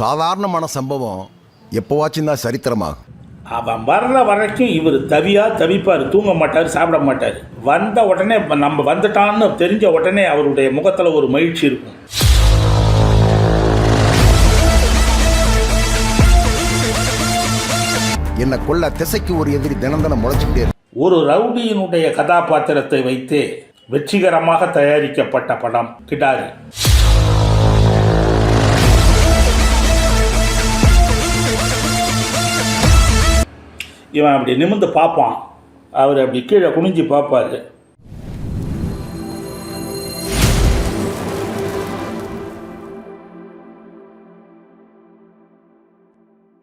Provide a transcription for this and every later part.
சாதாரணமான சம்பவம் எப்போவாச்சும் தான் சரித்திரமாகும். அவன் வர்ற வரைக்கும் இவர் தவியா தவிப்பார் தூங்க மாட்டார் சாப்பிட மாட்டார். வந்த உடனே நம்ம வந்துட்டான்னு தெரிஞ்ச உடனே அவருடைய முகத்தில் ஒரு மகிழ்ச்சி இருக்கும். என்னை கொல்ல திசைக்கு ஒரு எதிரி தினம் தினம் முளைச்சிக்கிட்டே ஒரு ரவுடியினுடைய கதாபாத்திரத்தை வைத்து வெற்றிகரமாக தயாரிக்கப்பட்ட படம் கிடாரி. இவன் அப்படி நிமிர்ந்து பார்ப்பான். அவர் அப்படி கீழே குனிஞ்சு பார்ப்பார்.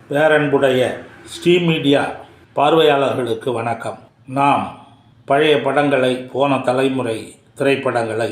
பேரன்புடைய ஸ்ரீ மீடியா பார்வையாளர்களுக்கு வணக்கம். நாம் பழைய படங்களை போன தலைமுறை திரைப்படங்களை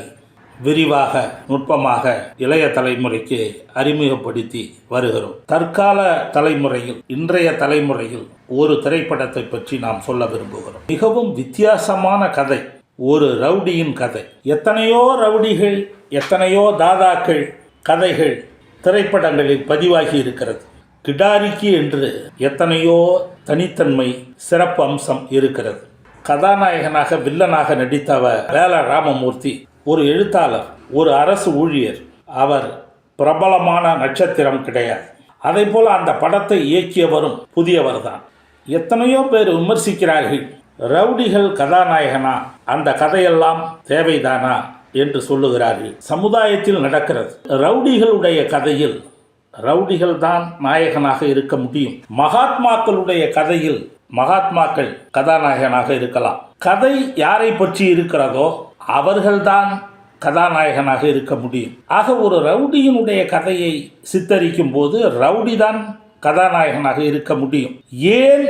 விரிவாக நுட்பமாக இளைய தலைமுறைக்கு அறிமுகப்படுத்தி வருகிறோம். தற்கால தலைமுறையில் இன்றைய தலைமுறையில் ஒரு திரைப்படத்தை பற்றி நாம் சொல்ல விரும்புகிறோம். மிகவும் வித்தியாசமான கதை ஒரு ரவுடியின் கதை. எத்தனையோ ரவுடிகள் எத்தனையோ தாதாக்கள் கதைகள் திரைப்படங்களில் பதிவாகி இருக்கிறது. கிடாரிக்கு என்று எத்தனையோ தனித்தன்மை சிறப்பு அம்சம் இருக்கிறது. கதாநாயகனாக வில்லனாக நடித்தவர் வேல ராமமூர்த்தி ஒரு எழுத்தாளர் ஒரு அரசு ஊழியர் அவர் பிரபலமான நட்சத்திரம் கிடையாது. அதே போல் அந்த படத்தை இயக்கியவரும் புதியவர் தான் எத்தனையோ பேர் விமர்சிக்கிறார்கள் ரவுடிகள் கதாநாயகனா? அந்த கதையெல்லாம் தேவைதானா? என்று சொல்லுகிறார்கள். சமுதாயத்தில் நடக்கிறது. ரவுடிகளுடைய கதையில் ரவுடிகள் தான் நாயகனாக இருக்க முடியும். மகாத்மாக்களுடைய கதையில் மகாத்மாக்கள் கதாநாயகனாக இருக்கலாம். கதை யாரை பற்றி இருக்கிறதோ அவர்கள்தான் கதாநாயகனாக இருக்க முடியும். ஆக ஒரு ரவுடியினுடைய கதையை சித்தரிக்கும் போது ரவுடி தான் கதாநாயகனாக இருக்க முடியும். ஏன்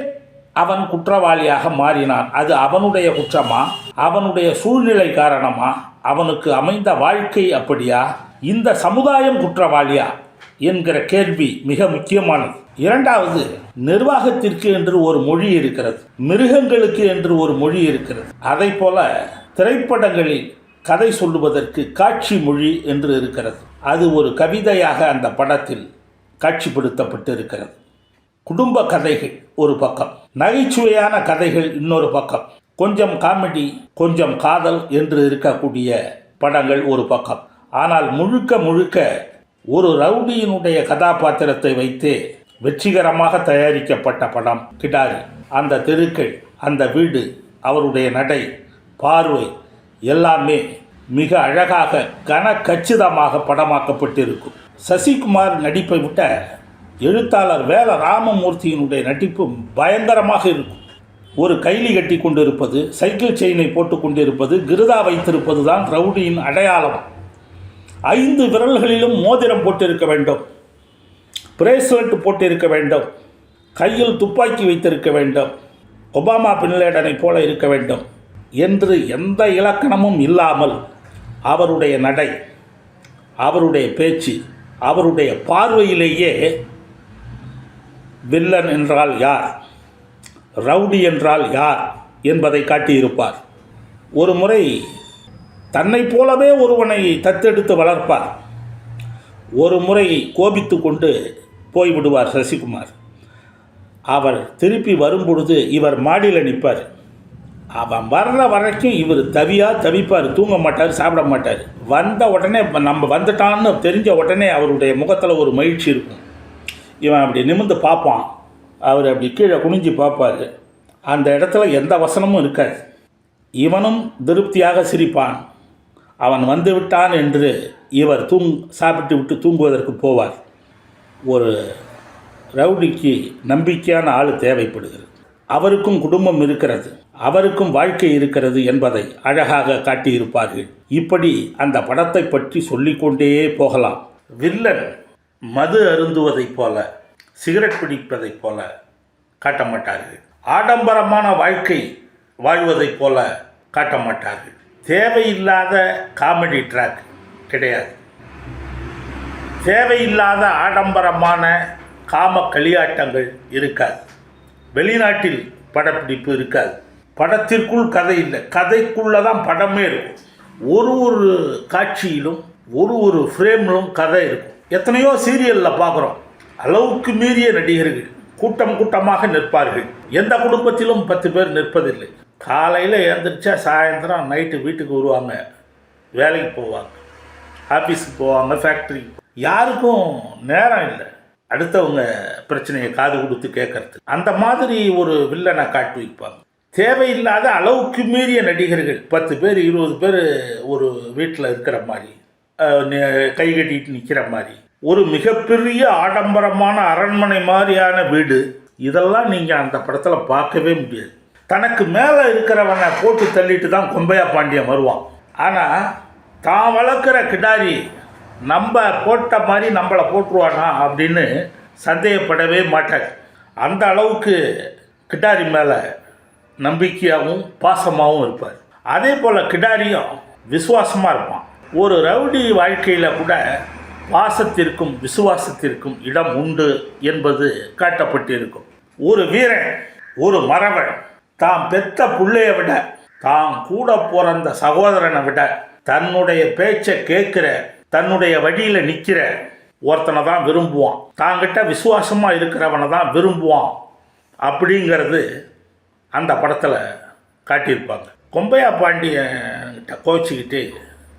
அவன் குற்றவாளியாக மாறினான்? அது அவனுடைய குற்றமா? அவனுடைய சூழ்நிலை காரணமா? அவனுக்கு அமைந்த வாழ்க்கை அப்படியா? இந்த சமுதாயம் குற்றவாளியா? என்கிற கேள்வி மிக முக்கியமானது. இரண்டாவது நிர்வாகத்திற்கு என்று ஒரு மொழி இருக்கிறது. மிருகங்களுக்கு என்று ஒரு மொழி இருக்கிறது. அதை போல திரைப்படங்களில் கதை சொல்லுவதற்கு காட்சி மொழி என்று இருக்கிறது. அது ஒரு கவிதையாக அந்த படத்தில் காட்சிப்படுத்தப்பட்டு இருக்கிறது குடும்ப கதைகள் ஒரு பக்கம். நகைச்சுவையான கதைகள் இன்னொரு பக்கம். கொஞ்சம் காமெடி கொஞ்சம் காதல் என்று இருக்கக்கூடிய படங்கள் ஒரு பக்கம். ஆனால் முழுக்க முழுக்க ஒரு ரவுடியினுடைய கதாபாத்திரத்தை வைத்து வெற்றிகரமாக தயாரிக்கப்பட்ட படம் கிடாரி. அந்த தெருக்கள் அந்த வீடு அவருடைய நடை பார்வை எல்லாமே மிக அழகாக கன கச்சிதமாக படமாக்கப்பட்டிருக்கும். சசிகுமார் நடிப்பை விட்ட எழுத்தாளர் வேல ராமமூர்த்தியினுடைய நடிப்பு பயங்கரமாக இருக்கும். ஒரு கைலி கட்டி கொண்டிருப்பது சைக்கிள் செயினை போட்டு கொண்டிருப்பது கிருதா வைத்திருப்பது தான் ரவுடியின் அடையாளம். ஐந்து விரல்களிலும் மோதிரம் போட்டிருக்க வேண்டும். பிரேஸ்லெட் போட்டிருக்க வேண்டும். கையில் துப்பாக்கி வைத்திருக்க வேண்டும். ஒபாமா பின்லேடனை போல இருக்க வேண்டும். என்று எந்த இலக்கணமும் இல்லாமல் அவருடைய நடை அவருடைய பேச்சு அவருடைய பார்வையிலேயே வில்லன் என்றால் யார் ரவுடி என்றால் யார் என்பதை காட்டியிருப்பார். ஒரு முறை தன்னைப் போலவே ஒருவனை தத்தெடுத்து வளர்ப்பார். ஒரு முறை கோபித்து கொண்டு போய்விடுவார் சசிகுமார். அவர் திருப்பி வரும்பொழுது இவர் மாடியில் நிற்பார். அவன் வர்ற வரைக்கும் இவர் தவியா தவிப்பார் தூங்க மாட்டார் சாப்பிட மாட்டார். வந்த உடனே நம்ம வந்துட்டான்னு தெரிஞ்ச உடனே அவருடைய முகத்தில் ஒரு மகிழ்ச்சி இருக்கும். இவன் அப்படி நிமிர்ந்து பார்ப்பான். அவர் அப்படி கீழே குனிஞ்சு பார்ப்பார். அந்த இடத்துல எந்த வசனமும் இருக்காது. இவனும் திருப்தியாக சிரிப்பான். அவன் வந்து விட்டான் என்று இவர் தூங் சாப்பிட்டு விட்டு தூங்குவதற்கு போவார். ஒரு ரவுடிக்கு நம்பிக்கையான ஆள் தேவைப்படுகிறது. அவருக்கும் குடும்பம் இருக்கிறது. அவருக்கும் வாழ்க்கை இருக்கிறது என்பதை அழகாக காட்டியிருப்பார்கள். இப்படி அந்த படத்தை பற்றி சொல்லிக்கொண்டே போகலாம். வில்லன் மது அருந்துவதைப் போல சிகரெட் பிடிப்பதைப் போல காட்ட மாட்டார்கள் ஆடம்பரமான வாழ்க்கை வாழ்வதைப் போல காட்ட மாட்டார்கள் தேவையில்லாத காமெடி ட்ராக் கிடையாது. தேவையில்லாத ஆடம்பரமான காம களியாட்டங்கள் இருக்காது. வெளிநாட்டில் படப்பிடிப்பு இருக்காது. படத்திற்குள் கதை இல்லை. கதைக்குள்ளே தான் படமே இருக்கும். ஒரு ஒரு காட்சியிலும் ஒரு ஒரு ஃப்ரேம்லும் கதை இருக்கும். எத்தனையோ சீரியலில் பார்க்குறோம். அளவுக்கு மீறிய நடிகர்கள் கூட்டம் கூட்டமாக நிற்பார்கள். எந்த குடும்பத்திலும் பத்து பேர் நிற்பதில்லை. காலையில் எழுந்திரிச்சா சாயந்தரம் நைட்டு வீட்டுக்கு வருவாங்க. வேலைக்கு போவாங்க. ஆஃபீஸுக்கு போவாங்க ஃபேக்ட்ரி யாருக்கும் நேரம் இல்லை. அடுத்தவங்க பிரச்சனையை காது கொடுத்து கேட்கறது அந்த மாதிரி ஒரு வில்லனை காட்டி வைப்பாங்க. தேவையில்லாத அளவுக்கு மீறிய நடிகர்கள். பத்து பேர் இருபது பேர் ஒரு வீட்டில் இருக்கிற மாதிரி கை கட்டிட்டு நிற்கிற மாதிரி. ஒரு மிகப்பெரிய ஆடம்பரமான அரண்மனை மாதிரியான வீடு. இதெல்லாம் நீங்கள் அந்த படத்தில் பார்க்கவே முடியாது. தனக்கு மேலே இருக்கிறவனை போட்டு தள்ளிட்டு தான் கொம்பையா பாண்டியன் வருவான். ஆனால் தான் வளர்க்குற கிடாரி நம்ம போட்ட மாதிரி நம்மளை போட்டுருவானா அப்படின்னு சந்தேகப்படவே மாட்டார். அந்த அளவுக்கு கிட்டாரி மேலே நம்பிக்கையாகவும் பாசமாகவும் இருப்பார். அதே போல் கிடாரியும் விசுவாசமாக இருப்பான். ஒரு ரவுடி வாழ்க்கையில் கூட பாசத்திற்கும் விசுவாசத்திற்கும் இடம் உண்டு என்பது காட்டப்பட்டிருக்கும். ஒரு வீரன் ஒரு மறவன் தாம் பெத்த பிள்ளையை விட தாம் கூட பிறந்த சகோதரனை விட தன்னுடைய பேச்சை கேட்குற தன்னுடைய வழியில் நிற்கிற ஒருத்தனை தான் விரும்புவான். தாங்கிட்ட விசுவாசமாக இருக்கிறவனை தான் விரும்புவான். அப்படிங்கிறது அந்த படத்தில் காட்டியிருப்பாங்க. கொம்பையா பாண்டியன்கிட்ட கோச்சிக்கிட்டு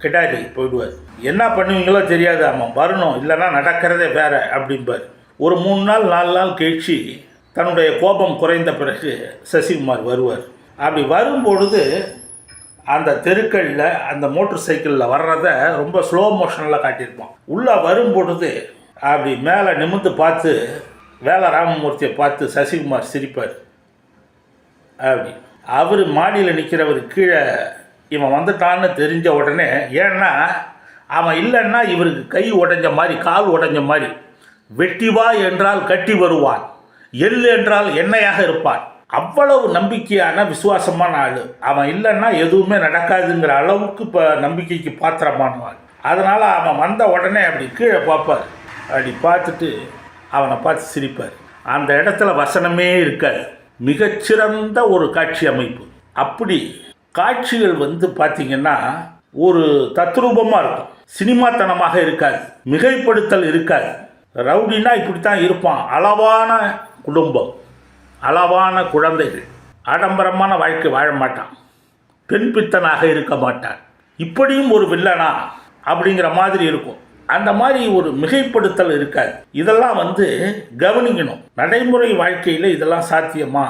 கிடாரி போயிடுவார். என்ன பண்ணுவீங்களோ தெரியாது ஆமாம் வரணும் இல்லைன்னா நடக்கிறதே வேற அப்படிம்பார். ஒரு மூணு நாள் நாலு நாள் கழிச்சு தன்னுடைய கோபம் குறைந்த பிறகு சசிகுமார் வருவார். அப்படி வரும்பொழுது அந்த தெருக்களில் அந்த மோட்டர் சைக்கிளில் வர்றத ரொம்ப ஸ்லோ மோஷனில் காட்டியிருப்பான். உள்ளே வரும்பொழுது அப்படி மேலே நிமிர்ந்து பார்த்து வேலை ராமமூர்த்தியை பார்த்து சசிகுமார் சிரிப்பார். அப்படி. அவர் மாடியில் நிற்கிறவர் கீழே இவன் வந்துட்டான்னு தெரிஞ்ச உடனே ஏன்னா அவன் இல்லைன்னா இவருக்கு கை உடைஞ்ச மாதிரி கால் உடைஞ்ச மாதிரி வெட்டிவா என்றால் கட்டி வருவான். எள் என்றால் எண்ணெயாக இருப்பான். அவ்வளவு நம்பிக்கையான விசுவாசமான ஆள். அவன் இல்லைன்னா எதுவுமே நடக்காதுங்கிற அளவுக்கு இப்போ நம்பிக்கைக்கு பாத்திரமானவன். அதனால் அவன் வந்த உடனே அப்படி கீழே பார்ப்பார். அப்படி பார்த்துட்டு அவனை பார்த்து சிரிப்பார். அந்த இடத்துல வசனமே இருக்காது. மிகச்சிறந்த ஒரு காட்சி அமைப்பு. அப்படி காட்சிகள் வந்து பார்த்திங்கன்னா ஒரு தத்ரூபமாக இருக்கும். சினிமாத்தனமாக இருக்காது. மிகைப்படுத்தல் இருக்காது. ரவுடினா இப்படி தான் இருப்பான். அளவான குடும்பம். அளவான குழந்தைகள். ஆடம்பரமான வாழ்க்கை வாழ மாட்டான். பெண் பித்தனாக இருக்க மாட்டான். இப்படியும் ஒரு வில்லனா அப்படிங்கிற மாதிரி இருக்கும். அந்த மாதிரி ஒரு மிகைப்படுத்தல் இருக்காது. இதெல்லாம் வந்து கவனிக்கணும். நடைமுறை வாழ்க்கையில் இதெல்லாம் சாத்தியமா?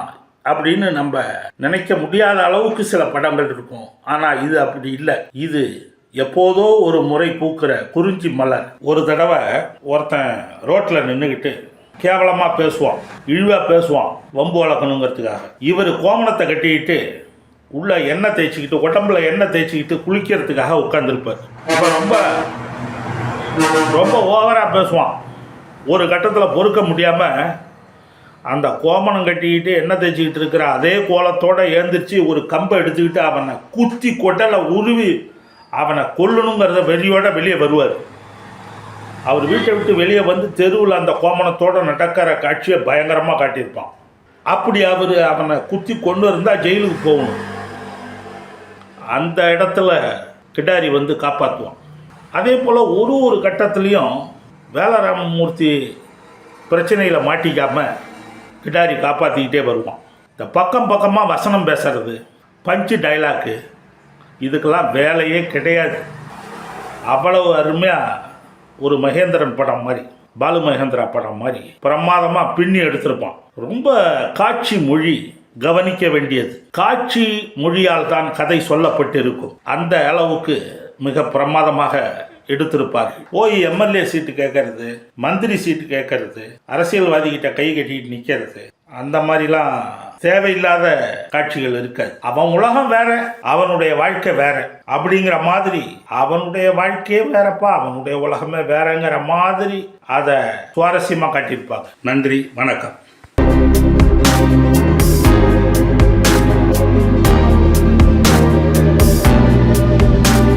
அப்படின்னு நம்ம நினைக்க முடியாத அளவுக்கு சில படங்கள் இருக்கும். ஆனால் இது அப்படி இல்லை. இது எப்போதோ ஒரு முறை பூக்கிற குறிஞ்சி மலர். ஒரு தடவை ஒருத்தன் ரோட்டில் நின்றுக்கிட்டு கேவலமாக பேசுவான். இழிவாக பேசுவான். வம்பு வளர்க்கணுங்கிறதுக்காக. இவர் கோமணத்தை கட்டிக்கிட்டு உள்ள எண்ணெய் தேய்ச்சிக்கிட்டு உடம்புல எண்ணெய் தேய்ச்சிக்கிட்டு குளிக்கிறதுக்காக உட்காந்துருப்பார் இப்போ ரொம்ப ரொம்ப ஓவராக பேசுவான். ஒரு கட்டத்தில் பொறுக்க முடியாமல் அந்த கோமணம் கட்டிக்கிட்டு எண்ணெய் தேய்ச்சிக்கிட்டு இருக்கிற அதே கோலத்தோடு ஏந்திரிச்சு ஒரு கம்பை எடுத்துக்கிட்டு அவனை குத்தி கொட்டலை உருவி அவனை கொல்லணுங்கிறத வெறியோட வெளியே வருவார். அவர் வீட்டை விட்டு வெளியே வந்து தெருவில் அந்த கோமணத்தோடு நடக்கிற காட்சியை பயங்கரமாக காட்டியிருப்பான். அப்படி அவர் அவனை குத்தி கொண்டு இருந்தால் ஜெயிலுக்கு போகணும். அந்த இடத்துல கிடாரி வந்து காப்பாற்றுவான் அதே போல் ஒரு ஒரு கட்டத்துலேயும் வேலராமமூர்த்தி பிரச்சனையில் மாட்டிக்காமல் கிட்டாரி காப்பாற்றிக்கிட்டே வருவான். இந்த பக்கம் பக்கமாக வசனம் பேசுறது பஞ்சு டைலாக்கு இதுக்கெல்லாம் வேலையே கிடையாது. அவ்வளவு அருமையாக ஒரு மகேந்திரன் படம் மாதிரி பாலு மகேந்திரா படம் மாதிரி பிரமாதமாக பின்னி எடுத்திருப்பான். ரொம்ப காட்சி மொழி கவனிக்க வேண்டியது. காட்சி மொழியால் தான் கதை சொல்லப்பட்டிருக்கும். அந்த அளவுக்கு மிக பிரமாதமாக எடுத்திருப்பார்கள் போய் எம்எல்ஏ சீட்டு கேட்கறது மந்திரி சீட்டு கேட்கறது அரசியல்வாதி கிட்ட கை கட்டிட்டு நிற்கிறது அந்த மாதிரிலாம் தேவையில்லாத காட்சிகள் இருக்காது. அவன் உலகம் வேற அவனுடைய வாழ்க்கை வேற. அப்படிங்கிற மாதிரி அவனுடைய வாழ்க்கையே வேறப்பா அவனுடைய உலகமே வேறங்கிற மாதிரி அதை சுவாரஸ்யமாக காட்டியிருப்பாங்க நன்றி வணக்கம்.